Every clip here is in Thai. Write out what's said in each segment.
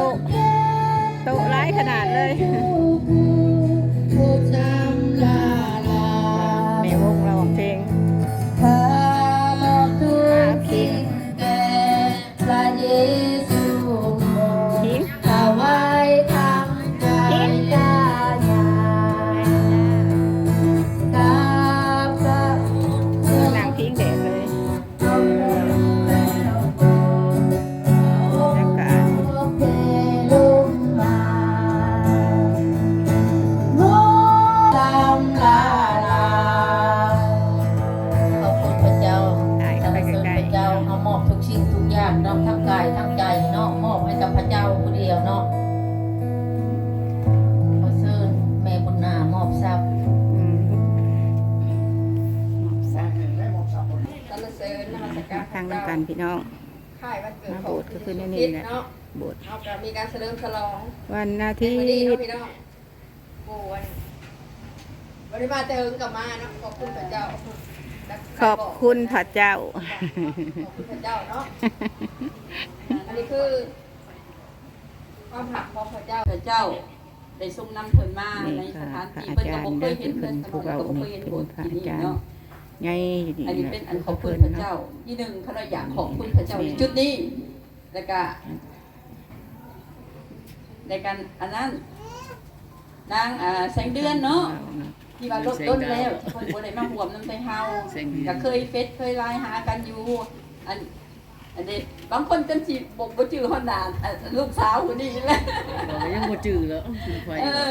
ต๊ะโต๊ะร้ขนาดเลย กับพระเจ้าผู้เดียวเนาะขอเชิญแม่บุญนามอบทรัพย์อืมสร้างสรรเสริญนมัสการทางน้ำกันพี่น้องค่ายวันเกิดมาของโบสถ์ก็คือในนี่แหละเนาะโบสถ์เอาก็มีการเฉลิมฉลอง วันอาที่ทิตวันนี้เนาะย์พี่น้องโอ้วันวันนี้มาเจอกับมาเนาะขอบคุณพระเจ้า ขอบคุณพระเจ้า ขอบคุณพระเจ้าเนาะ อันนี้คือความหักของพระเจ้าพระเจ้าได้ทรงนำเพิ่นมานี่ในค่ะสถานพระที่อาเพิ่นจาก็รบ่ย์เคเด้ยอเห็นเป็เพิ่นนผู้เก่าก็บ่นี่เคยเห็นเป็นโบสถ์พระที่อานี่จารย์เนาะใหญ่ดีอันนี้แหละเป็นอันขอบคุณเพิ่นพระเนาะเจ้า ที่หนึ่งเขาเราอยากขอบคุณพระเจ้าในจุดนี้แล้วก็ในการอันนั้นนางอ่าแสงเดือนเนาะ ที่ว่าลดต้นแล้วคนบ่ได้มาห่วมน้ำใจเฮาก็เคยเฟซเคยไลน์หากันอยู่อันอันนี้บางคนจนสิบ่บ่จื้อฮอดหน้าอะลูกสาวคนนี้แหละเราก็ยังบ่จืดแล้วไฟเออ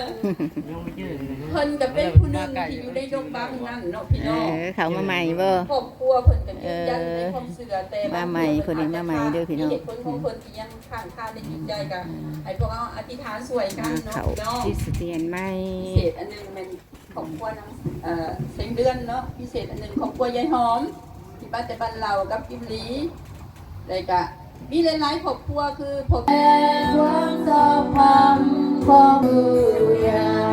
ยังบ่จืดเพิ่นก็เป็นผู้หนึงที่อยู่ในโรงพยาบาลนั่นเนาะพี่เอน้อง อเขามาใหม่บ่ ครอบครัวเพิ่นก็ยืนยันในความเชื่อแต่มาใหม่คนนี้มาใหม่เด้อพี่น้องเหตุผลของเพิ่นที่ยังข้างคาในจิตใจก็ให้พวกเราอธิษฐานสวยกันมาเนาะเขาพี่น้องคริสเตียนใหม่ พิเศษอันหนึงเป็น ของครัวนเอ่อเซ็งเดือนเนาะพิเศษอันหนึ่งของครัวยายหอม ที่บ้านแต่บ้านเรากับกิมลีเล้ก็มีหลายๆครอบครัวคือผมความสัมพันธ์ของมือยา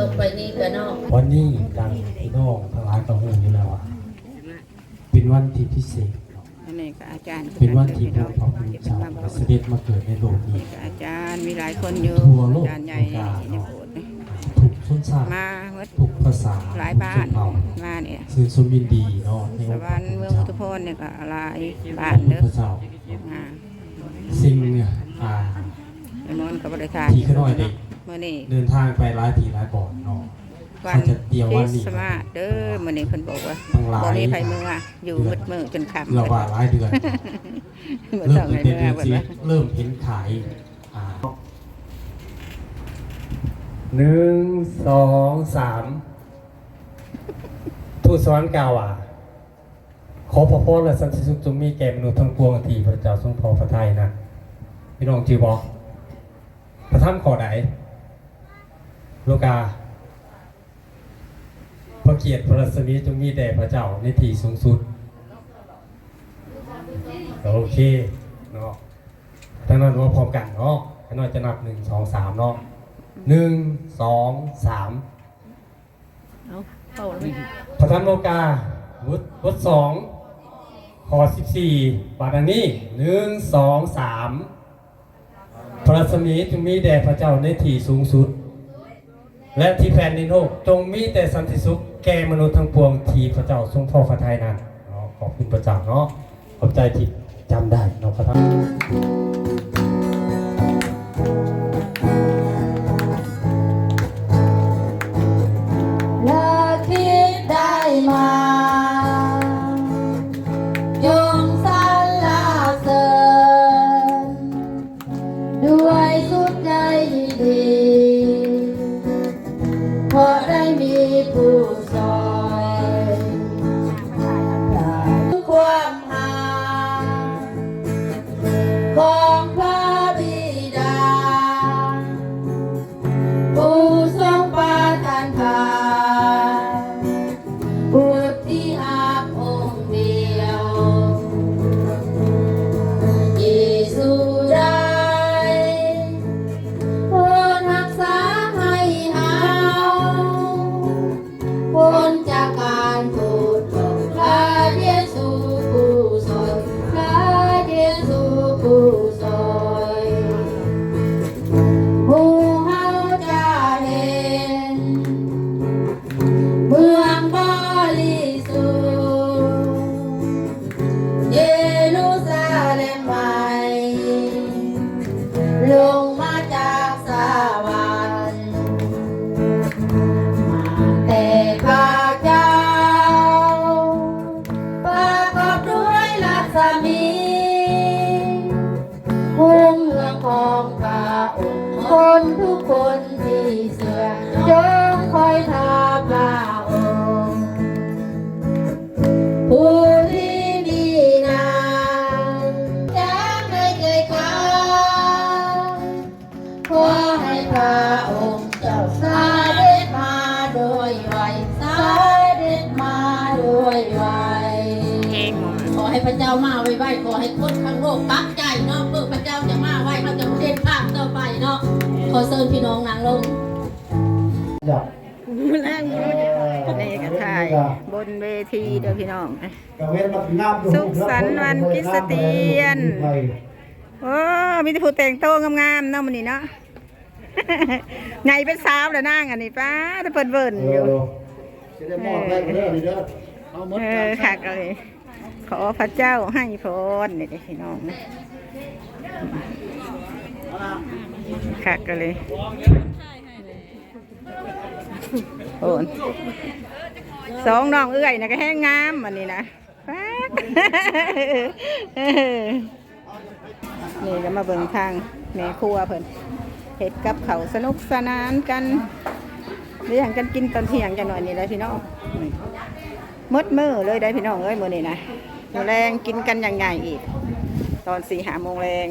โอกาสต่อไปนี้ก็เนาะวันนี้ดังพี่น้องทั้งหลายก็หูอยู่แล้วอะเป็นวันที่พิเศษเนาะอันนี้ก็อาจารย์เป็นวันที่พพี่ระน้องพุทธที่เป็นเจ้ามาบอกเสด็จมาเกิดในโลกนี้นี่ก็อาจารย์มีหลายคนอยู่ทั่วโลกอาจารย์ใหญ่ในโบสถ์นี่ทุกชนชาติมาเมื่อทุกภาษาหลายบ้านทุกเผ่ามาเนี่ยคือสมยินดีเนาะในสองค์วรรค์เมืองพุทธพจน์เนี่ยก็หลายพบ้าระนพุทเด้อธเจ้าอ่าสิ่งเนี่ยอ่าไอ้มอนกับบริษัทที่ขน้อยได้เมื่อนี้เดินทางไปหลายที่หลายบ่อนเนาะวันเขาจะเตรียมวันครินี้สต์มาสเด้อมื่อนี้เพิ่นบอกว่าทั้งหลายบ่มีไผเมืออยู่มืดมือจนค่ำเราว่าหลายเดือนบ่เริ่ต้มองตั้งให้แต่เมืเดืออนเพิ่นสิว่าเริ่มเห็นขายอ่าหนึ่งสองสามทูตสวรรค์กล่าวว่าขอพระพรและสันติสุขจงมีแก่มนุษย์ทั้งปวงที่พระเจ้าทรงพอพระทัยนะพี่น้องจือบอกพระธรรมข้อใดโลกา พระเกียรติพระรัศมีจงมีแด่พระเจ้าในที่สูงสุด โอเคเนาะทั้งนั้นว่าพร้อมกันเนาะทั้งนั้นจะนับหนึ่งสองสามเนาะหนึ่งสองสามเอาเข้าแล้วไหมพระธรรมโลกาวุฒิวุฒิสองขอสิบสี่บาทอันนี้หนึ่งสองสามพระรัศมีจงมีแด่พระเจ้าในที่สูงสุด และที่แผ่นดินโลกจงมีแต่สันติสุขแก่มนุษย์ทั้งปวงทีพระเจ้าทรงพอพระทัยนั้นขอบคุณพระเจ้าเนาะขอบใจที่จำได้เนาะพระ เพร คนทุกคนที่เสือจงคอยทาพระองค์ผู้ที่มีนามจะไม่เคยกล่าวขอให้พระองค์เจ้าสาเด็จมาโดยไวสาเด็จมาโดยไวเองหมดขอให้พระเจ้ามาไวๆขอให้คนทั้งโลกปักใจเนาะเพื่อพระเจ้าจะมา ขอเชิญพี่น้องนางลงอยากนี่ก็ถ่ายบนเวทีเด้อพี่น้องกเว้นมาน้ำสุขสันต์วันคริสเตียนโอ้มีแต่ผู้แต่งโตวงามๆเนาะมื้อนี้เนาะไงเป็นสาวแล้วนางอันนี้ป้าแต่เพิ่นเบิ่นอยู่จะได้มอบให้กันเด้อนี่เด้อเอาหมดเอกัอนคักเลยขอพระเจ้าให้พรนี่เด้อพี่น้องนะ คักเลยโอนสองน้องเอื้อยนะก็แห้งงามอันนี้นะนี่ก็มาเบิ่งทางแม่ครัวเพิ่นเฮ็ดกับเขาสนุกสนานกันเลี้ยงกันกินตอนเที่ยงจังหน่อยนี่แหละพี่น้องมดมือเลยได้พี่น้องเอ้ยมือนี้นะแรงกินกันอย่างใหญ่อีก ตอนสี่หาโมงแรง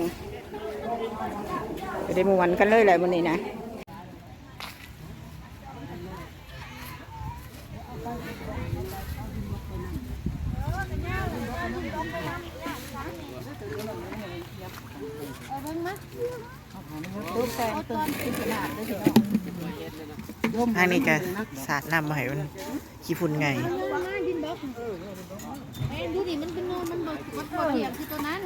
จะได้มวนกันเลยแหละมื้อนี้นะรูปแปลงต้นขึ้นขนาดด้วยพี่น้องอันนี้ก็สาดน้ำมาให้มันขี้ฝุ่นไงดูดิมันเป็นโนนมันบอกบอกเทียงคือตัวนั้น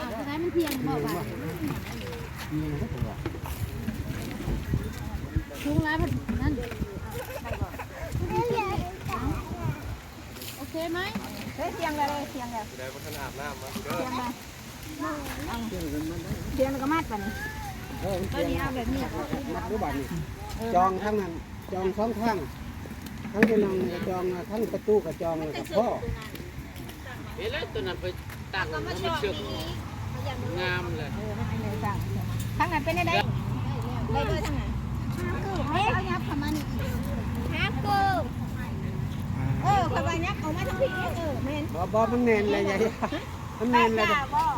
อ่าตัวนั้นมันเทียงบอกว่า ช่วงร้ายมันนั่นโอเคไหมเฮ้ยเทียงเลยเทียงเลยเทียงเลยเทียงแล้วก็มัดไปนี่ตัวนี้เอาแบบนี้มัดรูบัตรนี่จองทั้งนั้นจองสองข้างทั้งที่นั่งก็จองทั้งประตูก็จองกับพ่อเฮ้ยแล้วตัวนั้นไปตั้งมันเชือก งามเลยทั้งนั้นเป็นได้ได้ด้วยทั้งนั้นเฮ้ยเอายับประมาณนี้ฮักกูเออคอยว่ายักเอามาทั้งพี่เออแม่นบอบอมันเนนเลยยายมันเนนเลย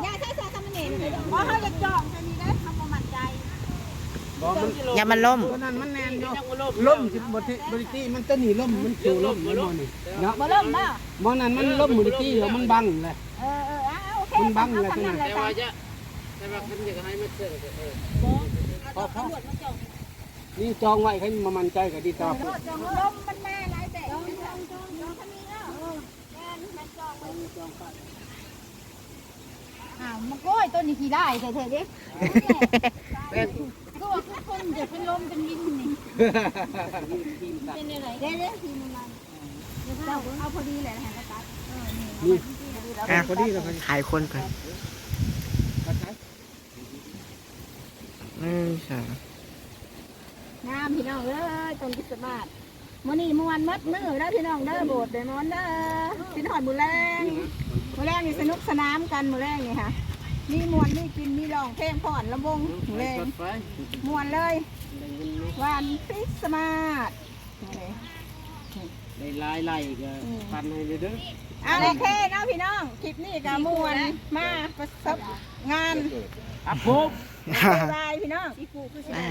ยาใช้ใช้ทำมันเองเพราะเขาจะจองจะมีได้ทำประมันใจบอมันอย่ามันล่มตัวนั้นมันแนนอยู่ล่มสิบริบริตีมันจะหนีล่มมันสู่ล่มมันมอนี่เนาะบ่เริ่มบ่มอนั้นมันล่มบริตีเดี๋ยวมันบังเลยเออเอออะโอเคมันบังเลยตัวนั้นแต่ว่าจะแต่ว่าคันอยากให้มันเชือกเออพอพ่อนี่จองไว้ให้มันมันใจกับดีต่อจองลมมันแม่ไรแต่จองจองจองจองทำนี้เนาะเออแม่มันจองไว้จองก่อนอ้าวมันโก้ยต้นนี้ขี่ได้เถอะเถอะดิก็ว่าคือคนจะเป็นลมเป็นวินนี่เป็นอะไรได้เด้อทีมันเดี๋ยวเอาเอาพอดีเลยนะฮะตัดเออนี่นี่ อะพอดีแล้วพอดีถ่ายคนก่อนก็ใช้หนึ่งสองงามพี่น้องเอ้ยต้นคริสต์มาสมื้อนี้มื้อวันมัดมื้อแล้วพี่น้องเด้อโบสถ์เด้อมอนเด้อพี่น้องมื้อแรงมื้อแรงนี่สนุกสนานกันมื้อแรงนี่ค่ะมีมวนมีกินมีร้องเพลงผ่อนลำวงมื้อแรงกดไฟมวนเลยวันคริสต์มาสได้ลายไล่ก็พันให้เลยเด้อ อะโอเคเนาะพี่น้อง คลิปนี้ก็มวนมาประสบงานอะปุ๊บบ๊ายบายพี่น้อง อ่า